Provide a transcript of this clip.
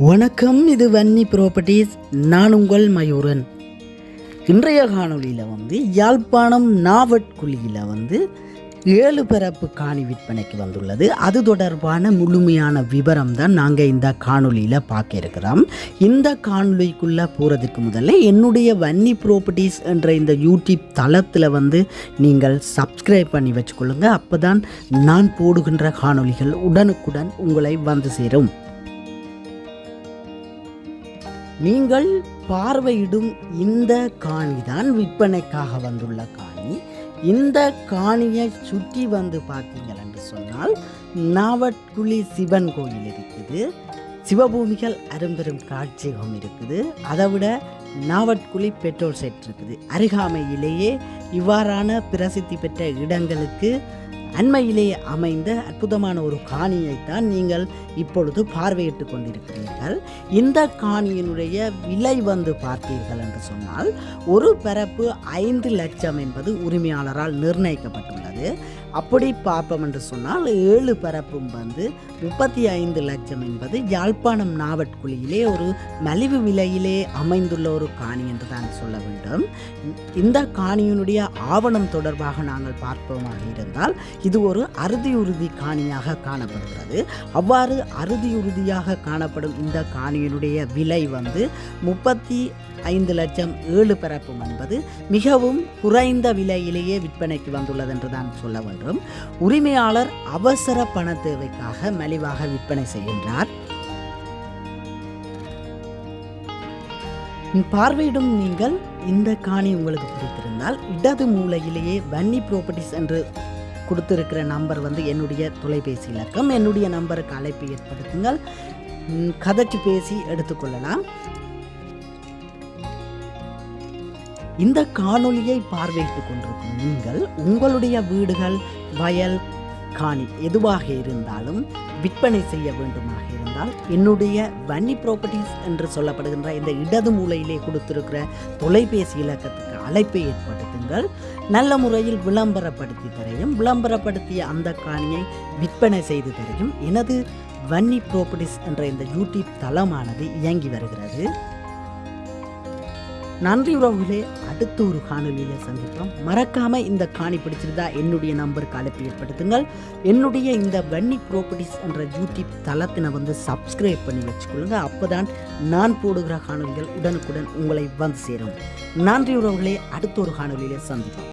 வணக்கம் இது வன்னி ப்ராப்பர்ட்டிஸ் நான் உங்கள் மயூரன். இன்றைய காணொளியில் வந்து யாழ்ப்பாணம் நாவட்குழியில் வந்து ஏழு பரப்பு காணி விற்பனைக்கு வந்துள்ளது. அது தொடர்பான முழுமையான விவரம் தான் நாங்கள் இந்த காணொலியில் பார்க்க இருக்கிறோம். இந்த காணொலிக்குள்ளே போகிறதுக்கு முதல்ல என்னுடைய வன்னி ப்ராப்பர்ட்டிஸ் என்ற இந்த யூடியூப் தளத்தில் வந்து நீங்கள் சப்ஸ்கிரைப் பண்ணி வச்சுக்கொள்ளுங்கள் அப்போ தான் நான் போடுகின்ற காணொளிகள் உடனுக்குடன் உங்களை வந்து சேரும். நீங்கள் பார்வையிடும் இந்த காணி தான் விற்பனைக்காக வந்துள்ள காணி. இந்த காணியை சுற்றி வந்து பார்த்தீங்கள் என்று சொன்னால் நாவட்குழி சிவன் கோயில் இருக்குது. சிவபூமிகள் அரும்பெரும் காட்சியகம் இருக்குது. அதை விட நாவட்குழி பெட்ரோல் செட் இருக்குது. அருகாமையிலேயே இவ்வாறான பிரசித்தி பெற்ற இடங்களுக்கு அண்மையிலேயே அமைந்த அற்புதமான ஒரு காணியைத்தான் நீங்கள் இப்பொழுது பார்வையிட்டு கொண்டிருக்கிறீர்கள். இந்த காணியினுடைய விலை வந்து பார்த்தீர்கள் என்று சொன்னால் ஒரு பரப்பு ஐந்து லட்சம் என்பது உரிமையாளரால் நிர்ணயிக்கப்பட்டுள்ளது. அப்படி பார்ப்போம் என்று சொன்னால் ஏழு பரப்பும் வந்து முப்பத்தி ஐந்து லட்சம் என்பது யாழ்ப்பாணம் நாவட்குழியிலே ஒரு மலிவு விலையிலே அமைந்துள்ள ஒரு காணி என்று தான் சொல்ல வேண்டும். இந்த காணியினுடைய ஆவணம் தொடர்பாக நாங்கள் பார்ப்போமாக இருந்தால் இது ஒரு அறுதியுறுதி காணியாக காணப்படுகிறது. அவ்வாறு அறுதியுறுதியாக காணப்படும் இந்த காணியினுடைய விலை வந்து முப்பத்தி ஐந்து லட்சம் ஏழு பரப்பும் என்பது மிகவும் குறைந்த விலையிலேயே விற்பனைக்கு வந்துள்ளது என்று தான் சொல்ல வேண்டும் உரிமையாளர் அவசர பண தேவைக்காக மலிவாக விற்பனை செய்கின்றார். பார்வையிடும் நீங்கள் இந்த காணி உங்களுக்கு பிடித்திருந்தால் இடது மூலையிலேயே வன்னி ப்ராப்பர்ட்டிஸ் என்று கொடுத்திருக்கிற நம்பர் வந்து என்னுடைய தொலைபேசி இலக்கம். என்னுடைய நம்பருக்கு அழைப்பு ஏற்படுத்துங்கள். ம், கதைச்சு பேசி எடுத்துக்கொள்ளலாம். இந்த காணொளியை பார்வையிட்டுக் கொண்டிருக்கும் நீங்கள் உங்களுடைய வீடுகள் வயல் காணி எதுவாக இருந்தாலும் விற்பனை செய்ய வேண்டுமாக இருந்தால் என்னுடைய வன்னி ப்ராப்பர்ட்டிஸ் என்று சொல்லப்படுகின்ற இந்த இடது மூலையிலே கொடுத்திருக்கிற தொலைபேசி இலக்கத்துக்கு அழைப்பை ஏற்படுத்துங்கள். நல்ல முறையில் விளம்பரப்படுத்தி தரையும். விளம்பரப்படுத்திய அந்த காணியை விற்பனை செய்து தரையும். எனது வன்னி ப்ராப்பர்ட்டிஸ் என்ற இந்த யூடியூப் தளமானது இயங்கி வருகிறது. நன்றி உறவுகளே. அடுத்த ஒரு காணொலியில சந்திப்போம். மறக்காம இந்த காணி பிடிச்சிருந்தா என்னுடைய நம்பருக்கு அழைப்பு ஏற்படுத்துங்கள். என்னுடைய இந்த வன்னி ப்ராப்பர்ட்டிஸ் என்ற யூடியூப் தளத்தினை வந்து சப்ஸ்கிரைப் பண்ணி வச்சுக்கொள்ளுங்க. அப்போதான் நான் போடுகிற காணொலிகள் உடனுக்குடன் உங்களை வந்து சேரும். நன்றி உறவுகளே. அடுத்த ஒரு காணொலியில சந்திப்போம்.